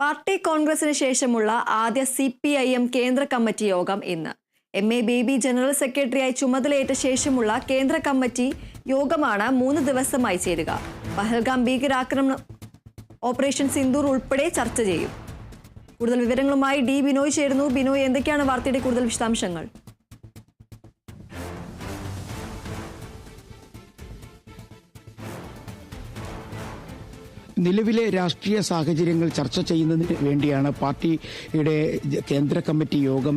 Party കോൺഗ്രസിന് ശേഷമുള്ള ആദ്യ സി പി ഐ എം കേന്ദ്ര കമ്മിറ്റി യോഗം ഇന്ന്. എം എ ബേബി ജനറൽ സെക്രട്ടറിയായി ചുമതലയേറ്റ ശേഷമുള്ള കേന്ദ്ര കമ്മിറ്റി യോഗമാണ് മൂന്ന് ദിവസമായി ചേരുക. പഹൽഗാം ഭീകരാക്രമണം ഓപ്പറേഷൻ സിന്ദൂർ ഉൾപ്പെടെ ചർച്ച ചെയ്യും. കൂടുതൽ വിവരങ്ങളുമായി ഡി ബിനോയ് ചേരുന്നു. ബിനോയ് എന്തൊക്കെയാണ് വാർത്തയുടെ കൂടുതൽ വിശദാംശങ്ങൾ? നിലവിലെ രാഷ്ട്രീയ സാഹചര്യങ്ങൾ ചർച്ച ചെയ്യുന്നതിന് വേണ്ടിയാണ് പാർട്ടിയുടെ കേന്ദ്ര കമ്മിറ്റി യോഗം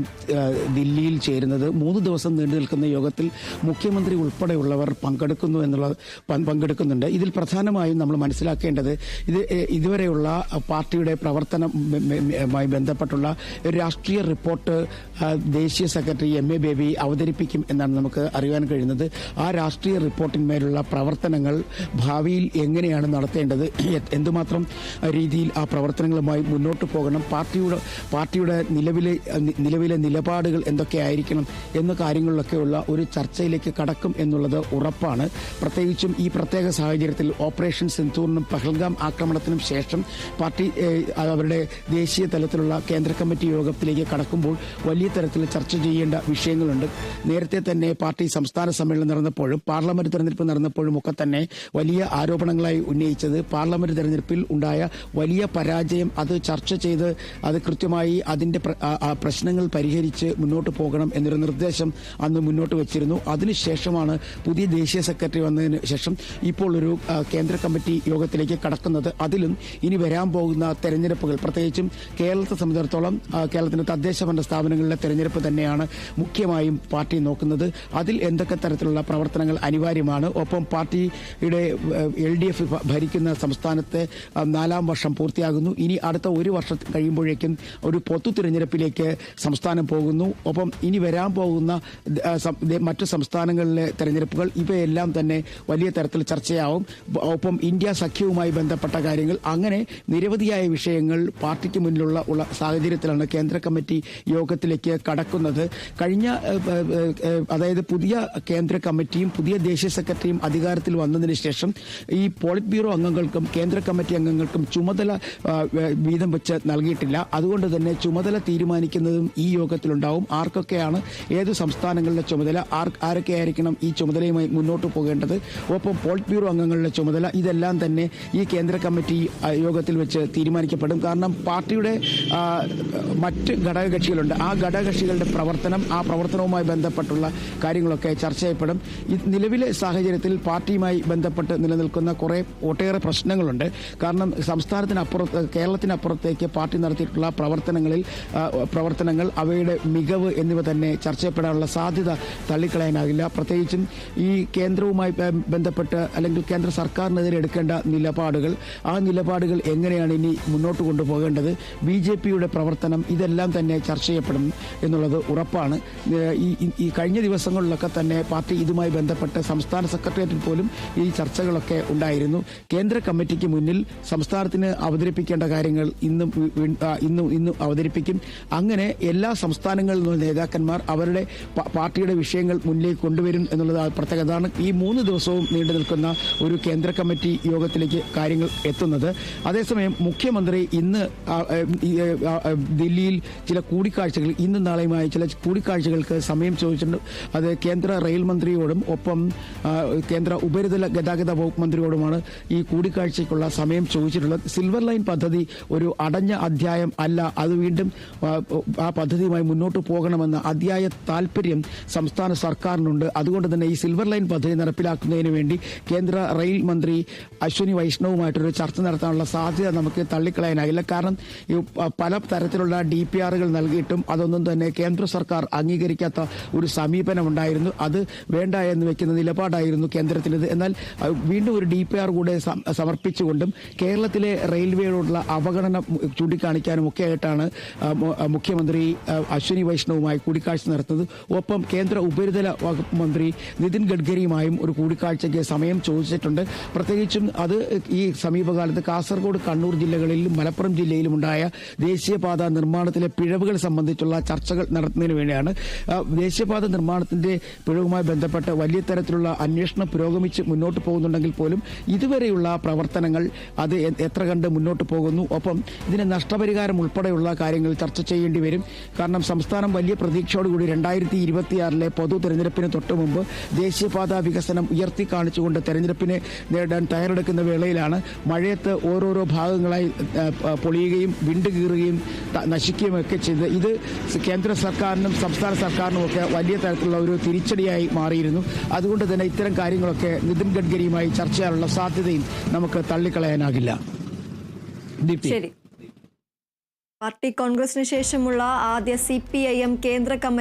ദില്ലിയിൽ ചേരുന്നത്. മൂന്ന് ദിവസം നീണ്ടു നിൽക്കുന്ന യോഗത്തിൽ മുഖ്യമന്ത്രി ഉൾപ്പെടെയുള്ളവർ പങ്കെടുക്കുന്നു എന്നുള്ള പങ്കെടുക്കുന്നുണ്ട്. ഇതിൽ പ്രധാനമായും നമ്മൾ മനസ്സിലാക്കേണ്ടത് ഇത് ഇതുവരെയുള്ള പാർട്ടിയുടെ പ്രവർത്തനമായി ബന്ധപ്പെട്ടുള്ള രാഷ്ട്രീയ റിപ്പോർട്ട് ദേശീയ സെക്രട്ടറി എം എ ബേബി അവതരിപ്പിക്കും എന്നാണ് നമുക്ക് അറിയാൻ കഴിയുന്നത്. ആ രാഷ്ട്രീയ റിപ്പോർട്ടിന്മേലുള്ള പ്രവർത്തനങ്ങൾ ഭാവിയിൽ എങ്ങനെയാണ് നടത്തേണ്ടത് എന്തുമാത്രം രീതിയിൽ ആ പ്രവർത്തനങ്ങളുമായി മുന്നോട്ട് പോകണം പാർട്ടിയുടെ പാർട്ടിയുടെ നിലവിലെ നിലവിലെ നിലപാടുകൾ എന്തൊക്കെ ആയിരിക്കണം എന്ന കാര്യങ്ങളിലൊക്കെയുള്ള ഒരു ചർച്ചയിലേക്ക് കടക്കും എന്നുള്ളത് ഉറപ്പാണ്. പ്രത്യേകിച്ചും ഈ പ്രത്യേക സാഹചര്യത്തിൽ ഓപ്പറേഷൻ സിന്ധൂറിനും പഹൽഗാം ആക്രമണത്തിനും ശേഷം പാർട്ടി അവരുടെ ദേശീയ തലത്തിലുള്ള കേന്ദ്ര കമ്മിറ്റി യോഗത്തിലേക്ക് കടക്കുമ്പോൾ വലിയ തരത്തിൽ ചർച്ച ചെയ്യേണ്ട വിഷയങ്ങളുണ്ട്. നേരത്തെ തന്നെ പാർട്ടി സംസ്ഥാന സമ്മേളനം നടന്നപ്പോഴും പാർലമെന്റ് തെരഞ്ഞെടുപ്പ് നടന്നപ്പോഴും ഒക്കെ തന്നെ വലിയ ആരോപണങ്ങളായി ഉന്നയിച്ചത് പാർലമെന്റ് തെരഞ്ഞെടുപ്പിൽ ഉണ്ടായ വലിയ പരാജയം അത് ചർച്ച ചെയ്ത് അത് കൃത്യമായി അതിന്റെ പ്രശ്നങ്ങൾ പരിഹരിച്ച് മുന്നോട്ട് പോകണം എന്നൊരു നിർദ്ദേശം അന്ന് മുന്നോട്ട് വച്ചിരുന്നു. അതിനുശേഷമാണ് പുതിയ ദേശീയ സെക്രട്ടറി വന്നതിന് ശേഷം ഇപ്പോൾ ഒരു കേന്ദ്ര കമ്മിറ്റി യോഗത്തിലേക്ക് കടക്കുന്നത്. അതിലും ഇനി വരാൻ പോകുന്ന തെരഞ്ഞെടുപ്പുകൾ പ്രത്യേകിച്ചും കേരളത്തെ സംബന്ധിച്ചിടത്തോളം കേരളത്തിന്റെ തദ്ദേശ ഭരണ സ്ഥാപനങ്ങളിലെ തെരഞ്ഞെടുപ്പ് തന്നെയാണ് മുഖ്യമായും പാർട്ടി നോക്കുന്നത്. അതിൽ എന്തൊക്കെ തരത്തിലുള്ള പ്രവർത്തനങ്ങൾ അനിവാര്യമാണ്. ഒപ്പം പാർട്ടിയുടെ എൽ ഡി എഫ് ഭരിക്കുന്ന സംസ്ഥാനത്തെ ആ, നാലാം വർഷം പൂർത്തിയാകുന്നു. ഇനി അടുത്ത ഒരു വർഷം കഴിയുമ്പോഴേക്കും ഒരു പൊതു തിരഞ്ഞെടുപ്പിലേക്ക് സംസ്ഥാനം പോകുന്നു. ഒപ്പം ഇനി വരാൻ പോകുന്ന മറ്റു സംസ്ഥാനങ്ങളിലെ തെരഞ്ഞെടുപ്പുകൾ ഇവയെല്ലാം തന്നെ വലിയ തരത്തിൽ ചർച്ചയാവും. ഒപ്പം ഇന്ത്യ സഖ്യവുമായി ബന്ധപ്പെട്ട കാര്യങ്ങൾ അങ്ങനെ നിരവധിയായ വിഷയങ്ങൾ പാർട്ടിക്ക് മുന്നിലുള്ള ഉള്ള സാഹചര്യത്തിലാണ് കേന്ദ്ര കമ്മിറ്റി യോഗത്തിലേക്ക് കടക്കുന്നത്. കഴിഞ്ഞ അതായത് പുതിയ കേന്ദ്ര കമ്മിറ്റിയും പുതിയ ദേശീയ സെക്രട്ടറിയും അധികാരത്തിൽ വന്നതിന് ശേഷം ഈ പോളിറ്റ് ബ്യൂറോ അംഗങ്ങൾക്കും കേന്ദ്ര കമ്മിറ്റി അംഗങ്ങൾക്കും ചുമതല വീതം വെച്ച് നൽകിയിട്ടില്ല. അതുകൊണ്ട് തന്നെ ചുമതല തീരുമാനിക്കുന്നതും ഈ യോഗത്തിലുണ്ടാവും. ആർക്കൊക്കെയാണ് ഏത് സംസ്ഥാനങ്ങളിലെ ചുമതല ആരൊക്കെയായിരിക്കണം ഈ ചുമതലയുമായി മുന്നോട്ട് പോകേണ്ടത്? ഒപ്പം പോളിറ്റ് ബ്യൂറോ അംഗങ്ങളുടെ ചുമതല ഇതെല്ലാം തന്നെ ഈ കേന്ദ്ര കമ്മിറ്റി യോഗത്തിൽ വെച്ച് തീരുമാനിക്കപ്പെടും. കാരണം പാർട്ടിയുടെ മറ്റ് ഘടകകക്ഷികളുണ്ട്. ആ ഘടകകക്ഷികളുടെ പ്രവർത്തനം ആ പ്രവർത്തനവുമായി ബന്ധപ്പെട്ടുള്ള കാര്യങ്ങളൊക്കെ ചർച്ച ചെയ്യപ്പെടും. നിലവിലെ സാഹചര്യത്തിൽ പാർട്ടിയുമായി ബന്ധപ്പെട്ട് നിലനിൽക്കുന്ന കുറേ ഒട്ടേറെ പ്രശ്നങ്ങളുണ്ട്. കാരണം സംസ്ഥാനത്തിനപ്പുറത്ത് കേരളത്തിനപ്പുറത്തേക്ക് പാർട്ടി നടത്തിയിട്ടുള്ള പ്രവർത്തനങ്ങളിൽ പ്രവർത്തനങ്ങൾ അവയുടെ മികവ് എന്നിവ തന്നെ ചർച്ച ചെയ്യപ്പെടാനുള്ള സാധ്യത തള്ളിക്കളയാനാകില്ല. പ്രത്യേകിച്ചും ഈ കേന്ദ്രവുമായി ബന്ധപ്പെട്ട് അല്ലെങ്കിൽ കേന്ദ്ര സർക്കാരിനെതിരെ എടുക്കേണ്ട നിലപാടുകൾ ആ നിലപാടുകൾ എങ്ങനെയാണ് ഇനി മുന്നോട്ട് കൊണ്ടുപോകേണ്ടത് ബി ജെ പിയുടെ പ്രവർത്തനം ഇതെല്ലാം തന്നെ ചർച്ച ചെയ്യപ്പെടും എന്നുള്ളത് ഉറപ്പാണ്. ഈ കഴിഞ്ഞ ദിവസങ്ങളിലൊക്കെ തന്നെ പാർട്ടി ഇതുമായി ബന്ധപ്പെട്ട് സംസ്ഥാന സെക്രട്ടേറിയറ്റിൽ പോലും ഈ ചർച്ചകളൊക്കെ ഉണ്ടായിരുന്നു. കേന്ദ്ര കമ്മിറ്റിക്ക് മുന്നിൽ സംസ്ഥാനത്തിന് അവതരിപ്പിക്കേണ്ട കാര്യങ്ങൾ ഇന്നും ഇന്നും ഇന്നും അവതരിപ്പിക്കും. അങ്ങനെ എല്ലാ സംസ്ഥാനങ്ങളിൽ നിന്നുള്ള നേതാക്കന്മാർ അവരുടെ പാർട്ടിയുടെ വിഷയങ്ങൾ മുന്നിലേക്ക് കൊണ്ടുവരും എന്നുള്ളത് പ്രത്യേകതാണ് ഈ മൂന്ന് ദിവസവും നീണ്ടു നിൽക്കുന്ന ഒരു കേന്ദ്ര കമ്മിറ്റി യോഗത്തിലേക്ക് കാര്യങ്ങൾ എത്തുന്നത്. അതേസമയം മുഖ്യമന്ത്രി ഇന്ന് ദില്ലിയിൽ ചില കൂടിക്കാഴ്ചകൾ ഇന്നും നാളെയുമായി ചില കൂടിക്കാഴ്ചകൾക്ക് സമയം ചോദിച്ചിട്ടുണ്ട്. അത് കേന്ദ്ര റെയിൽ മന്ത്രിയോടും ഒപ്പം കേന്ദ്ര ഉപരിതല ഗതാഗത വകുപ്പ് മന്ത്രിയോടുമാണ് ഈ കൂടിക്കാഴ്ചയ്ക്കുള്ള സമയം ചോദിച്ചിട്ടുള്ളത്. സിൽവർ ലൈൻ പദ്ധതി ഒരു അടഞ്ഞ അധ്യായം അല്ല. അത് വീണ്ടും ആ, പദ്ധതിയുമായി മുന്നോട്ട് പോകണമെന്ന അതിയായ താല്പര്യം സംസ്ഥാന സർക്കാരിനുണ്ട്. അതുകൊണ്ട് തന്നെ ഈ സിൽവർ ലൈൻ പദ്ധതി നടപ്പിലാക്കുന്നതിന് വേണ്ടി കേന്ദ്ര റെയിൽ മന്ത്രി അശ്വിനി വൈഷ്ണവുമായിട്ടൊരു ചർച്ച നടത്താനുള്ള സാധ്യത നമുക്ക് തള്ളിക്കളയാനാകില്ല കാരണം പല തരത്തിലുള്ള ഡി പി ആറുകൾ നൽകിയിട്ടും അതൊന്നും തന്നെ കേന്ദ്ര സർക്കാർ അംഗീകരിക്കാത്ത ഒരു സമീപനമുണ്ടായിരുന്നു. അത് വേണ്ട എന്ന് വെക്കുന്ന നിലപാടായിരുന്നു കേന്ദ്രത്തിന്റെത്. എന്നാൽ വീണ്ടും ഒരു ഡി പി ആർ കൂടെ സം- സമർപ്പിച്ചുകൊണ്ടും കേരളത്തിലെ റെയിൽവേയോടുള്ള അവഗണന ചൂണ്ടിക്കാണിക്കാനും ഒക്കെ ആയിട്ടാണ് ആ, മു- ആ, മുഖ്യമന്ത്രി അശ്വിനി വൈഷ്ണവുമായി കൂടിക്കാഴ്ച നടത്തുന്നത്. ഒപ്പം കേന്ദ്ര ഉപരിതല വകുപ്പ് മന്ത്രി നിതിൻ ഗഡ്കരിയുമായും ഒരു കൂടിക്കാഴ്ചയ്ക്ക് സമയം ചോദിച്ചിട്ടുണ്ട്. പ്രത്യേകിച്ചും അത് ഈ സമീപകാലത്ത് കാസർഗോഡ് കണ്ണൂർ ജില്ലകളിലും മലപ്പുറം ജില്ലയിലും ഉണ്ടായ ദേശീയപാത നിർമ്മാണത്തിലെ പിഴവുകൾ സംബന്ധിച്ചുള്ള ചർച്ചകൾ നടത്തുന്നതിന് വേണ്ടിയാണ് ദേശീയപാത നിർമ്മാണത്തിന്റെ പിഴവുമായി ബന്ധപ്പെട്ട് വലിയ തരത്തിലുള്ള അന്വേഷണം പുരോഗമിച്ച് മുന്നോട്ട് പോകുന്നുണ്ടെങ്കിൽ പോലും ഇതുവരെയുള്ള പ്രവർത്തനങ്ങൾ അത് എത്ര കണ്ട് മുന്നോട്ട് പോകുന്നു. ഒപ്പം ഇതിന് നഷ്ടപരിഹാരം ഉൾപ്പെടെയുള്ള കാര്യങ്ങൾ ചർച്ച ചെയ്യേണ്ടി വരും. കാരണം സംസ്ഥാനം വലിയ പ്രതീക്ഷയോടുകൂടി രണ്ടായിരത്തി ഇരുപത്തിയാറിലെ പൊതു തെരഞ്ഞെടുപ്പിന് തൊട്ട് മുമ്പ് ദേശീയപാത വികസനം ഉയർത്തി കാണിച്ചുകൊണ്ട് തെരഞ്ഞെടുപ്പിനെ നേടാൻ തയ്യാറെടുക്കുന്ന വേളയിലാണ് മഴയത്ത് ഓരോരോ ഭാഗങ്ങളായി പൊളിയുകയും വിണ്ടുകീറുകയും കീറുകയും നശിക്കുകയും ഒക്കെ ചെയ്തത്. ഇത് കേന്ദ്ര സർക്കാരിനും സംസ്ഥാന സർക്കാരിനും ഒക്കെ വലിയ തരത്തിലുള്ള ഒരു തിരിച്ചടിയായി മാറിയിരുന്നു. അതുകൊണ്ട് തന്നെ ഇത്തരം കാര്യങ്ങളൊക്കെ നിതിൻ ഗഡ്കരിയുമായി ചർച്ച ചെയ്യാനുള്ള സാധ്യതയും നമുക്ക് തള്ളിക്കളയാനാകില്ല ശരി. പാർട്ടി കോൺഗ്രസിന് ശേഷമുള്ള ആദ്യ സി പി ഐ എം കേന്ദ്ര കമ്മിറ്റി